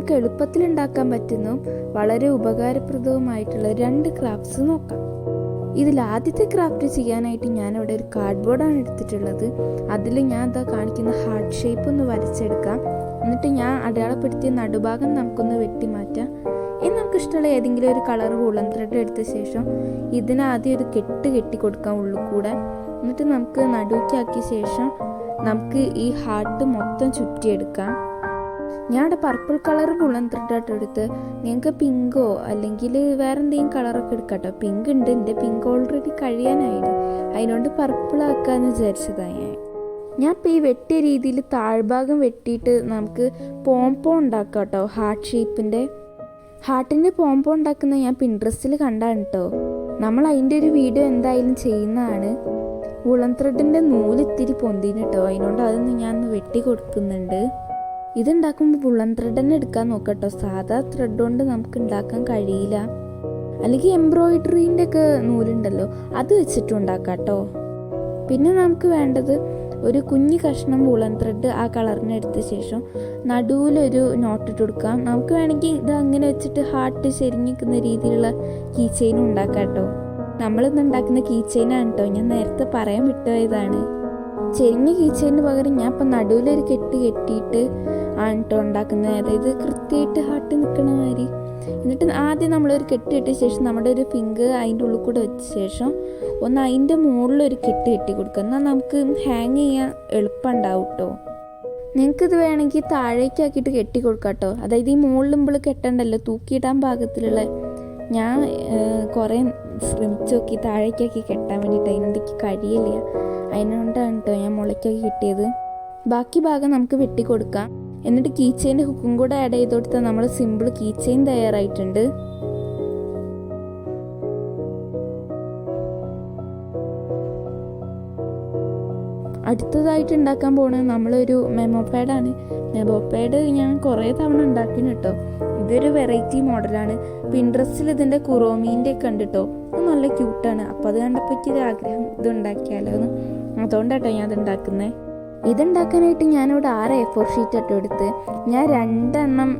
നമുക്ക് എളുപ്പത്തിൽ ഉണ്ടാക്കാൻ പറ്റുന്ന. വളരെ ഉപകാരപ്രദവുമായിട്ടുള്ള രണ്ട് ക്രാഫ്റ്റ്സ് നോക്കാം. ഇതിൽ ആദ്യത്തെ ക്രാഫ്റ്റ് ചെയ്യാനായിട്ട് ഞാനിവിടെ ഒരു കാർഡ്ബോർഡാണ് എടുത്തിട്ടുള്ളത്. അതിൽ ഞാൻ ഇതാ കാണിക്കുന്ന ഹാർട്ട് ഷേപ്പ് ഒന്ന് വരച്ചെടുക്കാം. എന്നിട്ട് ഞാൻ അടയാളപ്പെടുത്തിയ നടുഭാഗം നമുക്കൊന്ന് വെട്ടിമാറ്റാം. ഇനി നമുക്ക് ഇഷ്ടമുള്ള ഏതെങ്കിലും ഒരു കളർ വൂളൻ ത്രെഡ് എടുത്ത ശേഷം ഇതിനാദ്യം ഒരു കെട്ട് കെട്ടി കൊടുക്കാം ഉള്ളിൽ കൂടെ. എന്നിട്ട് നമുക്ക് നടുക്കാക്കിയ ശേഷം നമുക്ക് ഈ ഹാർട്ട് മൊത്തം ചുറ്റിയെടുക്കാം. ഞാൻ ഇവിടെ പർപ്പിൾ കളർ കുളം ത്രെഡായിട്ട് എടുത്ത്. നിങ്ങൾക്ക് പിങ്കോ അല്ലെങ്കിൽ വേറെ എന്തെങ്കിലും കളറൊക്കെ എടുക്കാട്ടോ. പിങ്ക് ഉണ്ട്. എന്റെ പിങ്ക് ഓൾറെഡി കഴിയാനായിരുന്നു അതിനോണ്ട് പർപ്പിൾ ആക്കാന്ന് വിചാരിച്ചതാണ് ഞാൻ. ഞാൻ ഇപ്പോൾ ഈ വെട്ടിയ രീതിയിൽ താഴ്ഭാഗം വെട്ടിയിട്ട് നമുക്ക് പോംപോ ഉണ്ടാക്കാം കേട്ടോ ഹാർട്ട് ഷേപ്പിന്റെ ഹാർട്ടിന്റെ പോംപോ ഉണ്ടാക്കുന്നത് ഞാൻ പിൻട്രസ്റ്റിൽ കണ്ടാണ് കേട്ടോ നമ്മൾ അതിന്റെ ഒരു വീഡിയോ എന്തായാലും ചെയ്യുന്നതാണ്. ഉളം ത്രെഡിന്റെ നൂലിത്തിരി പൊന്തിന് കേട്ടോ അതിനോണ്ട് അതൊന്ന് ഞാൻ വെട്ടി കൊടുക്കുന്നുണ്ട്. ഇതുണ്ടാക്കുമ്പോൾ വുളൻ ത്രെഡ് തന്നെ എടുക്കാൻ നോക്കട്ടോ. സാധാ ത്രെഡ് കൊണ്ട് നമുക്ക് ഉണ്ടാക്കാൻ കഴിയില്ല. അല്ലെങ്കിൽ എംബ്രോയിഡറിന്റെ ഒക്കെ നൂലുണ്ടല്ലോ അത് വെച്ചിട്ടും ഉണ്ടാക്കാട്ടോ. പിന്നെ നമുക്ക് വേണ്ടത് ഒരു കുഞ്ഞു കഷ്ണം വുളൻ ത്രെഡ് ആ കളറിന് എടുത്ത ശേഷം നടുവിലൊരു നോട്ട് ഇട്ട് കൊടുക്കാം. നമുക്ക് വേണമെങ്കിൽ ഇത് അങ്ങനെ വെച്ചിട്ട് ഹാർട്ട് ചെരിഞ്ഞിക്കുന്ന രീതിയിലുള്ള കീ ചെയിനും ഉണ്ടാക്കാം കേട്ടോ നമ്മളിന്ന് ഉണ്ടാക്കുന്ന കീ ചെയിനാണ് കേട്ടോ ഞാൻ നേരത്തെ പറയാൻ വിട്ടുപോയതാണ് ചെരിഞ്ഞ കീച്ചതിന് പകരം ഞാൻ ഇപ്പം നടുവിലൊരു കെട്ട് കെട്ടിയിട്ട് ആണ് കേട്ടോ ഉണ്ടാക്കുന്നത്. അതായത് കൃത്യമായിട്ട് ഹാർട്ട് നിൽക്കണ മാതിരി. എന്നിട്ട് ആദ്യം നമ്മളൊരു കെട്ട് കെട്ടിയ ശേഷം നമ്മുടെ ഒരു ഫിംഗർ അതിന്റെ ഉള്ളിൽ കൂടെ വെച്ച ശേഷം ഒന്ന് അതിന്റെ മുകളിലൊരു കെട്ട് കെട്ടി കൊടുക്കുക. എന്നാൽ നമുക്ക് ഹാങ് ചെയ്യാൻ എളുപ്പമുണ്ടാവും കേട്ടോ നിങ്ങൾക്കിത് വേണമെങ്കിൽ താഴേക്കാക്കിയിട്ട് കെട്ടി കൊടുക്കാം കേട്ടോ അതായത് ഈ മുകളിൽ മുമ്പിൾ കെട്ടണ്ടല്ലോ തൂക്കിയിടാൻ പാകത്തിലുള്ള. ഞാൻ കുറേ ശ്രമിച്ചു നോക്കി താഴേക്കാക്കി കെട്ടാൻ വേണ്ടിയിട്ട്. അതിനെന്തൊക്കെ കഴിയില്ല? അതിനോണ്ടാണ് കേട്ടോ ഞാൻ മുളയ്ക്കൊക്കെ കിട്ടിയത്. ബാക്കി ഭാഗം നമുക്ക് വെട്ടി കൊടുക്കാം എന്നിട്ട് കീ ചെയിന്റെ ഹുക്കും കൂടെ ആഡ് ചെയ്ത് കൊടുത്താൽ നമ്മൾ സിമ്പിൾ കീ ചെയിൻ തയ്യാറായിട്ടുണ്ട്. അടുത്തതായിട്ട് ഉണ്ടാക്കാൻ പോണത് നമ്മളൊരു മെമോ പാഡാണ് മെമോ പാഡ് ഞാൻ കുറേ തവണ ഉണ്ടാക്കിന് കേട്ടോ. ഇതൊരു വെറൈറ്റി മോഡലാണ് പിൻട്രസ്റ്റിൽ ഇതിന്റെ കുറോമീന്റെ ഒക്കെ ഉണ്ട് കേട്ടോ. നല്ല ക്യൂട്ടാണ് അപ്പോൾ അത് കണ്ടപ്പോൾ ഒരു ആഗ്രഹം ഇത് ഉണ്ടാക്കിയാലോ എന്ന്. അതുകൊണ്ടാട്ടോ ഞാൻ അത് ഉണ്ടാക്കുന്നത് ഇതുണ്ടാക്കാനായിട്ട് ഞാനിവിടെ ആറ് എ ഫോർ ഷീറ്റ് ആട്ടോ എടുത്ത്. ഞാൻ രണ്ടെണ്ണം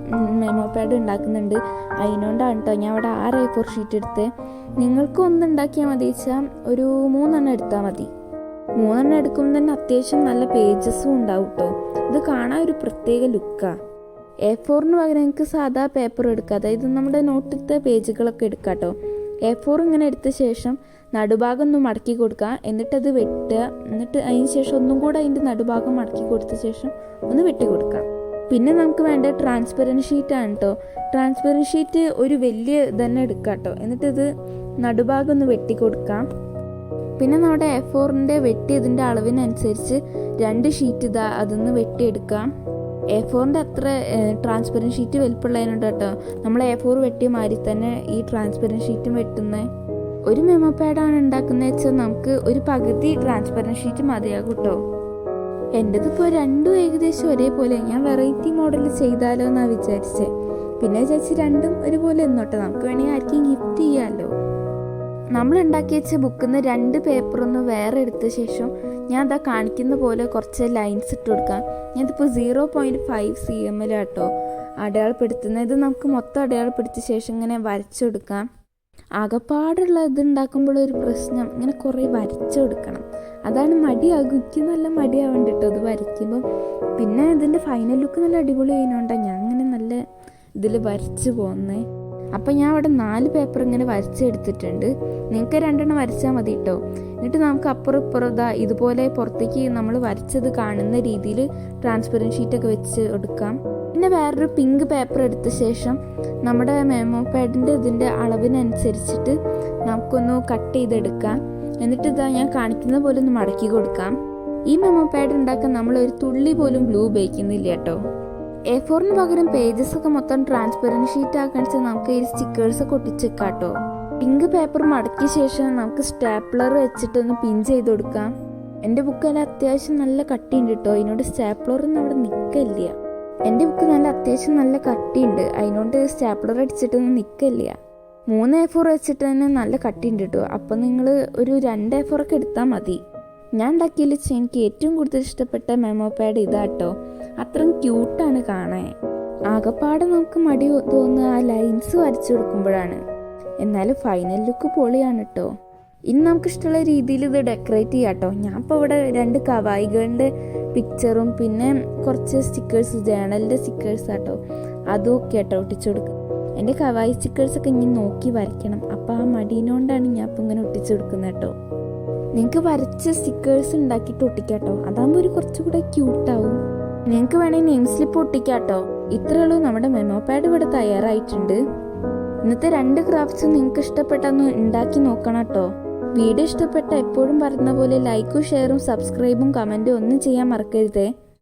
മെമോ പാഡ് ഉണ്ടാക്കുന്നുണ്ട്. അതിനോണ്ടാണ് കേട്ടോ ഞാൻ ഇവിടെ ആറ് എ ഫോർ ഷീറ്റ് എടുത്ത്. നിങ്ങൾക്ക് ഒന്ന് ഉണ്ടാക്കിയാൽ മതി വെച്ചാൽ ഒരു മൂന്നെണ്ണം എടുത്താൽ മതി. മൂന്നെണ്ണം എടുക്കുമ്പോൾ തന്നെ അത്യാവശ്യം നല്ല പേജസും ഉണ്ടാവും കേട്ടോ ഇത് കാണാൻ ഒരു പ്രത്യേക ലുക്കാണ് എ ഫോറിന് പകരം നിങ്ങൾക്ക് സാധാ പേപ്പർ എടുക്കുക അതായത് നമ്മുടെ നോട്ടിലത്തെ പേജുകളൊക്കെ എടുക്കാം കേട്ടോ എ ഫോർ ഇങ്ങനെ എടുത്ത ശേഷം നടുഭാഗം ഒന്ന് മടക്കി കൊടുക്കുക. എന്നിട്ടത് വെട്ടുക എന്നിട്ട് അതിന് ശേഷം ഒന്നും കൂടെ അതിന്റെ നടുഭാഗം മടക്കി കൊടുത്ത ശേഷം ഒന്ന് വെട്ടി കൊടുക്കാം പിന്നെ നമുക്ക് വേണ്ട ട്രാൻസ്പെറന്റ് ഷീറ്റാണ് കേട്ടോ ട്രാൻസ്പെറന്റ് ഷീറ്റ് ഒരു വലിയ തന്നെ എടുക്കുക കേട്ടോ എന്നിട്ടിത് നടുഭാഗം ഒന്ന് വെട്ടി കൊടുക്കാം പിന്നെ നമ്മുടെ എ ഫോറിന്റെ വെട്ടിയതിന്റെ അളവിനനുസരിച്ച് രണ്ട് ഷീറ്റ് ഇതാ അതൊന്ന് വെട്ടിയെടുക്കാം എ ഫോറിന്റെ അത്ര ട്രാൻസ്പെറന്റ് ഷീറ്റ് വലിപ്പമുള്ളതിനുണ്ട് കേട്ടോ. നമ്മൾ എ ഫോർ വെട്ടിയ മാതിരി തന്നെ ഈ ട്രാൻസ്പെറന്റ് ഷീറ്റും വെട്ടുന്നത് ഒരു മെമ്മോ പാഡാണ് ഉണ്ടാക്കുന്നത് വെച്ചാൽ നമുക്ക് ഒരു പകുതി ട്രാൻസ്പെറന്റ് ഷീറ്റ് മതിയാകും കേട്ടോ. എന്റെതിപ്പോൾ രണ്ടും ഏകദേശം ഒരേപോലെ. ഞാൻ വെറൈറ്റി മോഡൽ ചെയ്താലോ എന്നാണ് വിചാരിച്ചത് പിന്നെ ചേച്ചി രണ്ടും ഒരുപോലെ എന്നോട്ടെ നമുക്ക് വേണമെങ്കിൽ ആർക്കും ഗിഫ്റ്റ് ചെയ്യാമല്ലോ നമ്മൾ ഉണ്ടാക്കി വെച്ച ബുക്കിൽ നിന്ന് രണ്ട് പേപ്പറൊന്ന് വേറെ എടുത്ത ശേഷം ഞാൻ അതാ കാണിക്കുന്ന പോലെ കുറച്ച് ലൈൻസ് ഇട്ട് കൊടുക്കാം. ഞാനിതിപ്പോൾ സീറോ പോയിന്റ് ഫൈവ് സി എമ്മിലാട്ടോ അടയാളപ്പെടുത്തുന്നത്. ഇത് നമുക്ക് മൊത്തം അടയാളപ്പെടുത്തിയ ശേഷം ഇങ്ങനെ വരച്ചെടുക്കാം ആകപ്പാടുള്ള ഇത് ഉണ്ടാക്കുമ്പോഴൊരു പ്രശ്നം. ഇങ്ങനെ കുറേ വരച്ചെടുക്കണം അതാണ് മടിയാകും. എനിക്ക് നല്ല മടിയാവേണ്ട കേട്ടോ അത് വരയ്ക്കുമ്പം പിന്നെ ഇതിന്റെ ഫൈനൽ ലുക്ക് നല്ല അടിപൊളി ആയതുകൊണ്ടാണ് ഞാൻ അങ്ങനെ നല്ല ഇതിൽ വരച്ച് പോകുന്നത് അപ്പം ഞാൻ അവിടെ നാല് പേപ്പർ ഇങ്ങനെ വരച്ചെടുത്തിട്ടുണ്ട്. നിങ്ങൾക്ക് രണ്ടെണ്ണം വരച്ചാൽ മതി കേട്ടോ എന്നിട്ട് നമുക്ക് അപ്പുറം ഇപ്പുറം ഇതാ ഇതുപോലെ പുറത്തേക്ക് നമ്മൾ വരച്ചത് കാണുന്ന രീതിയിൽ ട്രാൻസ്പെറന്റ് ഷീറ്റൊക്കെ വെച്ച് എടുക്കാം. പിന്നെ വേറൊരു പിങ്ക് പേപ്പർ എടുത്ത ശേഷം നമ്മുടെ മെമ്മോ പാഡിന്റെ ഇതിന്റെ അളവിനനുസരിച്ചിട്ട് നമുക്കൊന്ന് കട്ട് ചെയ്തെടുക്കാം. എന്നിട്ട് ഇതാ ഞാൻ കാണിക്കുന്ന പോലെ ഒന്ന് മടക്കി കൊടുക്കാം. ഈ മെമ്മോ പാഡ് ഉണ്ടാക്കാൻ നമ്മൾ ഒരു തുള്ളി പോലും ഗ്ലൂ ഉപയോഗിക്കുന്നില്ല കേട്ടോ. എ ഫോറിന് പകരം പേജസ് ഒക്കെ മൊത്തം ട്രാൻസ്പെറന്റ് ഷീറ്റ് ആക്കാൻ വെച്ചാൽ നമുക്ക് ഈ സ്റ്റിക്കേഴ്സ് ഒക്കെ ഒട്ടിച്ചേക്കാട്ടോ. പിങ്ക് പേപ്പർ മടക്കിയ ശേഷം നമുക്ക് സ്റ്റാപ്ലർ വെച്ചിട്ടൊന്ന് പിൻ ചെയ്ത് കൊടുക്കാം. എന്റെ ബുക്ക് എല്ലാം അത്യാവശ്യം നല്ല കട്ടിയുണ്ട് കേട്ടോ അതിനോട് സ്റ്റാപ്ലറൊന്നും അവിടെ നിൽക്കില്ല എന്റെ ബുക്ക് നല്ല അത്യാവശ്യം നല്ല കട്ടിയുണ്ട്. അതിനോട് സ്റ്റാപ്ലർ അടിച്ചിട്ടൊന്നും നിൽക്കില്ല മൂന്ന് എ ഫോർ വെച്ചിട്ട് തന്നെ നല്ല കട്ടിയുണ്ട് കേട്ടോ അപ്പം നിങ്ങൾ ഒരു രണ്ട് എ ഫോർ ഒക്കെ എടുത്താൽ മതി. ഞാൻ ഉണ്ടാക്കിയതിൽ വെച്ച് എനിക്ക് ഏറ്റവും കൂടുതൽ ഇഷ്ടപ്പെട്ട മെമോ പാഡ് ഇതാട്ടോ അത്രയും ക്യൂട്ടാണ് കാണാൻ. ആകപ്പാടെ നമുക്ക് മടി തോന്നുക ആ ലൈൻസ് വരച്ചു കൊടുക്കുമ്പോഴാണ്. എന്നാലും ഫൈനൽ ലുക്ക് പൊളിയാണ് കേട്ടോ ഇനി നമുക്ക് ഇഷ്ടമുള്ള രീതിയിൽ ഇത് ഡെക്കറേറ്റ് ചെയ്യാം കേട്ടോ ഞാൻ ഇപ്പോൾ ഇവിടെ രണ്ട് കവായികളുടെ പിക്ചറും പിന്നെ കുറച്ച് സ്റ്റിക്കേഴ്സ് ജേണലിന്റെ സ്റ്റിക്കേഴ്സ് ആട്ടോ അതും ഒക്കെ കേട്ടോ ഒട്ടിച്ചു കൊടുക്കുക എന്റെ കവായി സ്റ്റിക്കേഴ്സൊക്കെ ഇനി നോക്കി വരയ്ക്കണം. അപ്പോൾ ആ മടീനോണ്ടാണ് ഞാൻ ഇപ്പോൾ ഇങ്ങനെ ഒട്ടിച്ചു കൊടുക്കുന്നത് കേട്ടോ നിങ്ങൾക്ക് വരച്ച സ്റ്റിക്കേഴ്സ് ഉണ്ടാക്കിയിട്ട് ഒട്ടിക്കാം കേട്ടോ അതാകുമ്പോൾ ഒരു കുറച്ചുകൂടെ ക്യൂട്ടാവും നിങ്ങൾക്ക് വേണമെങ്കിൽ നെയിം സ്ലിപ്പ് ഒട്ടിക്കാട്ടോ ഇത്രയുള്ളൂ നമ്മുടെ മെമോ പാഡ് ഇവിടെ തയ്യാറായിട്ടുണ്ട്. ഇന്നത്തെ രണ്ട് ക്രാഫ്റ്റ്സ് നിങ്ങൾക്ക് ഇഷ്ടപ്പെട്ടൊന്ന് ഉണ്ടാക്കി നോക്കണം കേട്ടോ വീഡിയോ ഇഷ്ടപ്പെട്ട എപ്പോഴും പറയുന്ന പോലെ ലൈക്കും ഷെയറും സബ്സ്ക്രൈബും കമന്റും ഒന്നും ചെയ്യാൻ മറക്കരുതേ.